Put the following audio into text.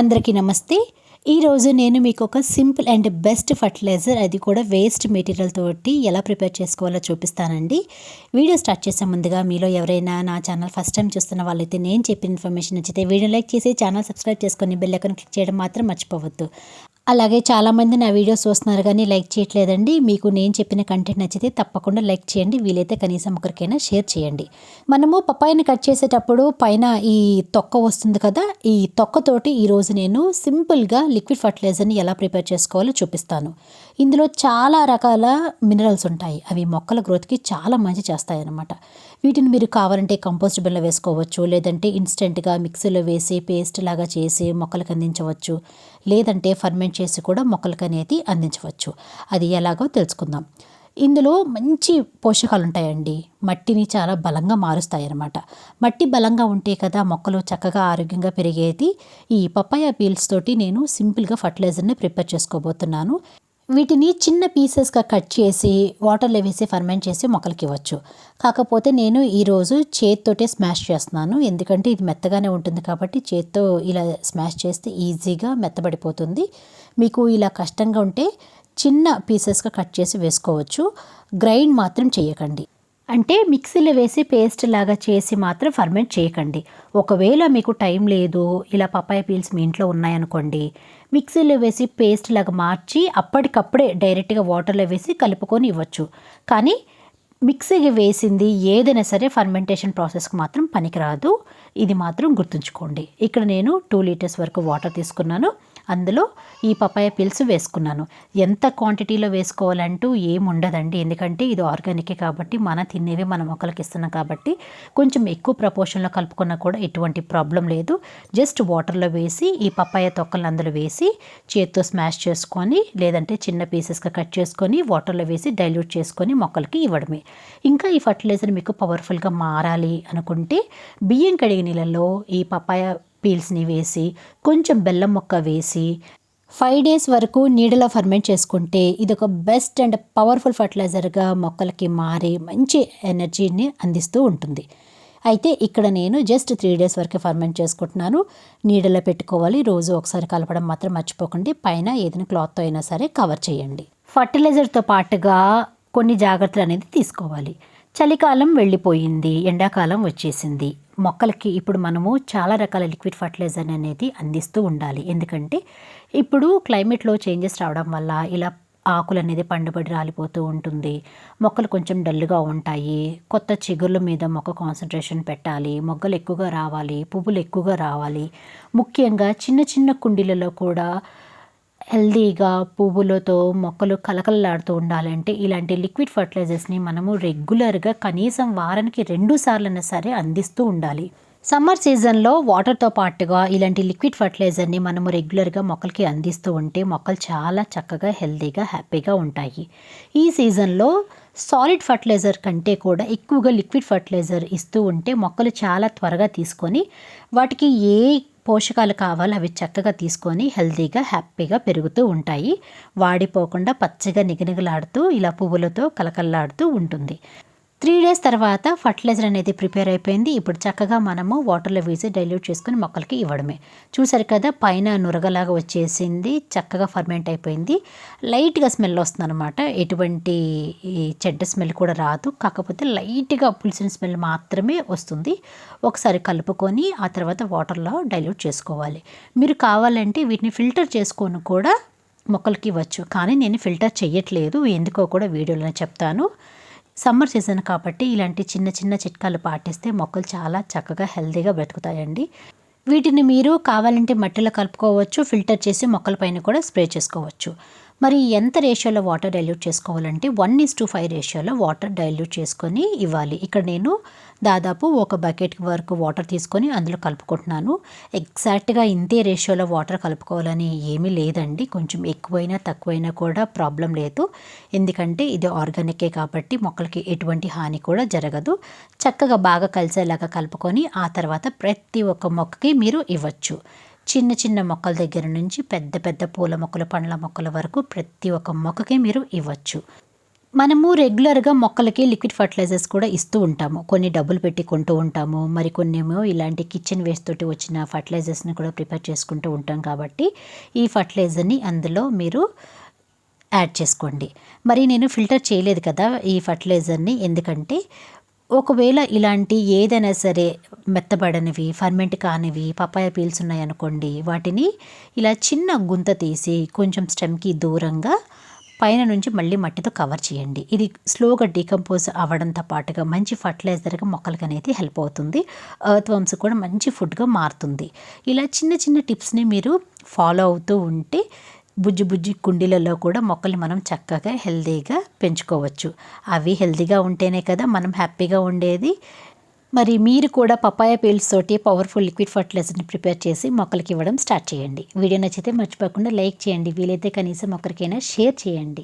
అందరికీ నమస్తే. ఈరోజు నేను మీకు ఒక సింపుల్ అండ్ బెస్ట్ ఫర్టిలైజర్ అది కూడా వేస్ట్ మెటీరియల్ తోటి ఎలా ప్రిపేర్ చేసుకోవాలో చూపిస్తానండి. వీడియో స్టార్ట్ చేసే ముందుగా మీలో ఎవరైనా నా ఛానల్ ఫస్ట్ టైం చూస్తున్న వాళ్ళైతే నేను చెప్పిన ఇన్ఫర్మేషన్ నచ్చితే వీడియో లైక్ చేసి ఛానల్ సబ్స్క్రైబ్ చేసుకొని బెల్ ఐకాన్ క్లిక్ చేయడం మాత్రం మర్చిపోవద్దు. అలాగే చాలామంది నా వీడియోస్ చూస్తున్నారు కానీ లైక్ చేయట్లేదండి. మీకు నేను చెప్పిన కంటెంట్ నచ్చితే తప్పకుండా లైక్ చేయండి. వీలైతే కనీసం ఒకరికైనా షేర్ చేయండి. మనము పప్పాయిని కట్ చేసేటప్పుడు పైన ఈ తొక్క వస్తుంది కదా ఈ తొక్కతోటి ఈరోజు నేను సింపుల్గా లిక్విడ్ ఫర్టిలైజర్ని ఎలా ప్రిపేర్ చేసుకోవాలో చూపిస్తాను. ఇందులో చాలా రకాల మినరల్స్ ఉంటాయి. అవి మొక్కల గ్రోత్కి చాలా మంచి చేస్తాయన్నమాట. వీటిని మీరు కావాలంటే కంపోస్ట్ బిన్లో వేసుకోవచ్చు లేదంటే ఇన్స్టెంట్గా మిక్సీలో వేసి పేస్ట్ లాగా చేసి మొక్కలకు అందించవచ్చు లేదంటే ఫర్మెంట్ చేసి కూడా మొక్కలకు అనేది అందించవచ్చు. అది ఎలాగో తెలుసుకుందాం. ఇందులో మంచి పోషకాలు ఉంటాయండి. మట్టిని చాలా బలంగా మారుస్తాయి అన్నమాట మట్టి బలంగా ఉంటే కదా మొక్కలు చక్కగా ఆరోగ్యంగా పెరిగేది. ఈ పప్పాయ పీల్స్ తోటి నేను సింపుల్గా ఫర్టిలైజర్ని ప్రిపేర్ చేసుకోబోతున్నాను. వీటిని చిన్న పీసెస్గా కట్ చేసి వాటర్లో వేసి ఫర్మెంట్ చేసి మొక్కలకి ఇవ్వచ్చు. కాకపోతే నేను ఈరోజు చేత్తోటే స్మాష్ చేస్తున్నాను. ఎందుకంటే ఇది మెత్తగానే ఉంటుంది కాబట్టి చేత్తో ఇలా స్మాష్ చేస్తే ఈజీగా మెత్తబడిపోతుంది. మీకు ఇలా కష్టంగా ఉంటే చిన్న పీసెస్గా కట్ చేసి వేసుకోవచ్చు. గ్రైండ్ మాత్రం చేయకండి. అంటే మిక్సీలో వేసి పేస్ట్ లాగా చేసి మాత్రం ఫర్మెంట్ చేయకండి. ఒకవేళ మీకు టైం లేదు ఇలా పప్పాయ పీల్స్ మీ ఇంట్లో ఉన్నాయనుకోండి మిక్సీలో వేసి పేస్ట్ లాగా మార్చి అప్పటికప్పుడే డైరెక్ట్గా వాటర్లో వేసి కలుపుకొని ఇవ్వచ్చు. కానీ మిక్సీకి వేసింది ఏదైనా సరే ఫర్మెంటేషన్ ప్రాసెస్కి మాత్రం పనికిరాదు. ఇది మాత్రం గుర్తుంచుకోండి. ఇక్కడ నేను టూ లీటర్స్ వరకు వాటర్ తీసుకున్నాను. అందులో ఈ పపాయ పిల్స్ వేసుకున్నాను. ఎంత క్వాంటిటీలో వేసుకోవాలంటూ ఏం ఉండదండి. ఎందుకంటే ఇది ఆర్గానికే కాబట్టి మన తినేవి మన మొక్కలకి ఇస్తున్నాం కాబట్టి కొంచెం ఎక్కువ ప్రపోర్షన్లో కలుపుకున్నా కూడా ఎటువంటి ప్రాబ్లం లేదు. జస్ట్ వాటర్లో వేసి ఈ పప్పాయ తొక్కలను అందులో వేసి చేత్తో స్మాష్ చేసుకొని లేదంటే చిన్న పీసెస్గా కట్ చేసుకొని వాటర్లో వేసి డైల్యూట్ చేసుకొని మొక్కలకి ఇవ్వడమే. ఇంకా ఈ ఫర్టిలైజర్ మీకు పవర్ఫుల్గా మారాలి అనుకుంటే బియ్యం కడిగిన నీళ్ళలో ఈ పపాయ పీల్స్ని వేసి కొంచెం బెల్లం మొక్క వేసి ఫైవ్ డేస్ వరకు నీడలో ఫర్మెంట్ చేసుకుంటే ఇది ఒక బెస్ట్ అండ్ పవర్ఫుల్ ఫర్టిలైజర్గా మొక్కలకి మారి మంచి ఎనర్జీని అందిస్తూ ఉంటుంది. అయితే ఇక్కడ నేను జస్ట్ త్రీ డేస్ వరకు ఫర్మెంట్ చేసుకుంటున్నాను. నీడలో పెట్టుకోవాలి. రోజు ఒకసారి కలపడం మాత్రం మర్చిపోకండి. పైన ఏదైనా క్లాత్తో అయినా సరే కవర్ చేయండి. ఫర్టిలైజర్తో పాటుగా కొన్ని జాగ్రత్తలు అనేది తీసుకోవాలి. చలికాలం వెళ్ళిపోయింది ఎండాకాలం వచ్చేసింది. మొక్కలకి ఇప్పుడు మనము చాలా రకాల లిక్విడ్ ఫర్టిలైజర్ అనేది అందిస్తూ ఉండాలి. ఎందుకంటే ఇప్పుడు క్లైమేట్లో చేంజెస్ రావడం వల్ల ఇలా ఆకులు అనేది పండుబడి రాలిపోతూ ఉంటుంది. మొక్కలు కొంచెం డల్గా ఉంటాయి. కొత్త చిగుర్ల మీద మొక్క కాన్సన్ట్రేషన్ పెట్టాలి. మొగ్గలు ఎక్కువగా రావాలి. పువ్వులు ఎక్కువగా రావాలి. ముఖ్యంగా చిన్న చిన్న కుండీలలో కూడా హెల్దీగా పువ్వులతో మొక్కలు కలకలలాడుతూ ఉండాలంటే ఇలాంటి లిక్విడ్ ఫర్టిలైజర్స్ని మనము రెగ్యులర్గా కనీసం వారానికి రెండు సార్లైనా సరే అందిస్తూ ఉండాలి. సమ్మర్ సీజన్లో వాటర్తో పాటుగా ఇలాంటి లిక్విడ్ ఫర్టిలైజర్ని మనము రెగ్యులర్గా మొక్కలకి అందిస్తూ ఉంటే మొక్కలు చాలా చక్కగా హెల్తీగా హ్యాపీగా ఉంటాయి. ఈ సీజన్లో సాలిడ్ ఫర్టిలైజర్ కంటే కూడా ఎక్కువగా లిక్విడ్ ఫర్టిలైజర్ ఇస్తూ ఉంటే మొక్కలు చాలా త్వరగా తీసుకొని వాటికి ఏ పోషకాలు కావాలి అవి చక్కగా తీసుకొని హెల్తీగా హ్యాపీగా పెరుగుతూ ఉంటాయి. వాడిపోకుండా పచ్చగా నిగనిగలాడుతూ ఇలా పువ్వులతో కలకల్లాడుతూ ఉంటుంది. త్రీ డేస్ తర్వాత ఫర్టిలైజర్ అనేది ప్రిపేర్ అయిపోయింది. ఇప్పుడు చక్కగా మనము వాటర్లో వేసి డైల్యూట్ చేసుకుని మొక్కలకి ఇవ్వడమే. చూసారు కదా పైన నురగలాగా వచ్చేసింది చక్కగా ఫర్మెంట్ అయిపోయింది. లైట్గా స్మెల్ వస్తుంది అనమాట ఎటువంటి చెడ్డ స్మెల్ కూడా రాదు. కాకపోతే లైట్గా పులిసిన స్మెల్ మాత్రమే వస్తుంది. ఒకసారి కలుపుకొని ఆ తర్వాత వాటర్లో డైల్యూట్ చేసుకోవాలి. మీరు కావాలంటే వీటిని ఫిల్టర్ చేసుకొని కూడా మొక్కలకి ఇవ్వచ్చు. కానీ నేను ఫిల్టర్ చేయట్లేదు ఎందుకో కూడా వీడియోలో చెప్తాను. సమ్మర్ సీజన్ కాబట్టి ఇలాంటి చిన్న చిన్న చిట్కాలు పాటిస్తే మొక్కలు చాలా చక్కగా హెల్తీగా బ్రతుకుతాయండి. వీటిని మీరు కావాలంటే మట్టిలో కలుపుకోవచ్చు ఫిల్టర్ చేసి మొక్కల పైన కూడా స్ప్రే చేసుకోవచ్చు. మరి ఎంత రేషియోలో వాటర్ డైల్యూట్ చేసుకోవాలంటే వన్ ఇస్ టు ఫైవ్ రేషియోలో వాటర్ డైల్యూట్ చేసుకొని ఇవ్వాలి. ఇక్కడ నేను దాదాపు ఒక బకెట్ వరకు వాటర్ తీసుకొని అందులో కలుపుకుంటున్నాను. ఎగ్జాక్ట్గా ఇంతే రేషియోలో వాటర్ కలుపుకోవాలని ఏమీ లేదండి. కొంచెం ఎక్కువైనా తక్కువైనా కూడా ప్రాబ్లం లేదు. ఎందుకంటే ఇది ఆర్గానికే కాబట్టి మొక్కలకి ఎటువంటి హాని కూడా జరగదు. చక్కగా బాగా కలిసేలాగా కలుపుకొని ఆ తర్వాత ప్రతి ఒక్క మొక్కకి మీరు ఇవ్వచ్చు. చిన్న చిన్న మొక్కల దగ్గర నుంచి పెద్ద పెద్ద పూల మొక్కలు పండ్ల మొక్కల వరకు ప్రతి ఒక్క మొక్కకి మీరు ఇవ్వచ్చు. మనము రెగ్యులర్గా మొక్కలకి లిక్విడ్ ఫర్టిలైజర్స్ కూడా ఇస్తూ ఉంటాము. కొన్ని డబ్బులు పెట్టి కొంటూ ఉంటాము. మరికొన్ని ఏమో ఇలాంటి కిచెన్ వేస్ట్ తోటి వచ్చిన ఫర్టిలైజర్స్ని కూడా ప్రిపేర్ చేసుకుంటూ ఉంటాం కాబట్టి ఈ ఫర్టిలైజర్ని అందులో మీరు యాడ్ చేసుకోండి. మరి నేను ఫిల్టర్ చేయలేదు కదా ఈ ఫర్టిలైజర్ని. ఎందుకంటే ఒకవేళ ఇలాంటి ఏదైనా సరే మెత్తబడనివి ఫర్మెంట్ కానివి పపాయ పీల్స్ ఉన్నాయనుకోండి వాటిని ఇలా చిన్న గుంత తీసి కొంచెం స్టెమ్కి దూరంగా పైన నుంచి మళ్ళీ మట్టితో కవర్ చేయండి. ఇది స్లోగా డీకంపోజ్ అవ్వడంతో పాటుగా మంచి ఫర్టిలైజర్గా మొక్కలకి అనేది హెల్ప్ అవుతుంది. ఎర్త్ వర్మ్స్ కూడా మంచి ఫుడ్గా మారుతుంది. ఇలా చిన్న చిన్న టిప్స్ని మీరు ఫాలో అవుతూ ఉంటే బుజ్జి బుజ్జి కుండీలలో కూడా మొక్కల్ని మనం చక్కగా హెల్తీగా పెంచుకోవచ్చు. అవి హెల్తీగా ఉంటేనే కదా మనం హ్యాపీగా ఉండేది. మరి మీరు కూడా పపాయ పీల్స్ తోటి పవర్ఫుల్ లిక్విడ్ ఫర్టిలైజర్ని ప్రిపేర్ చేసి మొక్కలకి ఇవ్వడం స్టార్ట్ చేయండి. వీడియో నచ్చితే మర్చిపోకుండా లైక్ చేయండి. వీలైతే కనీసం ఒకరికైనా షేర్ చేయండి.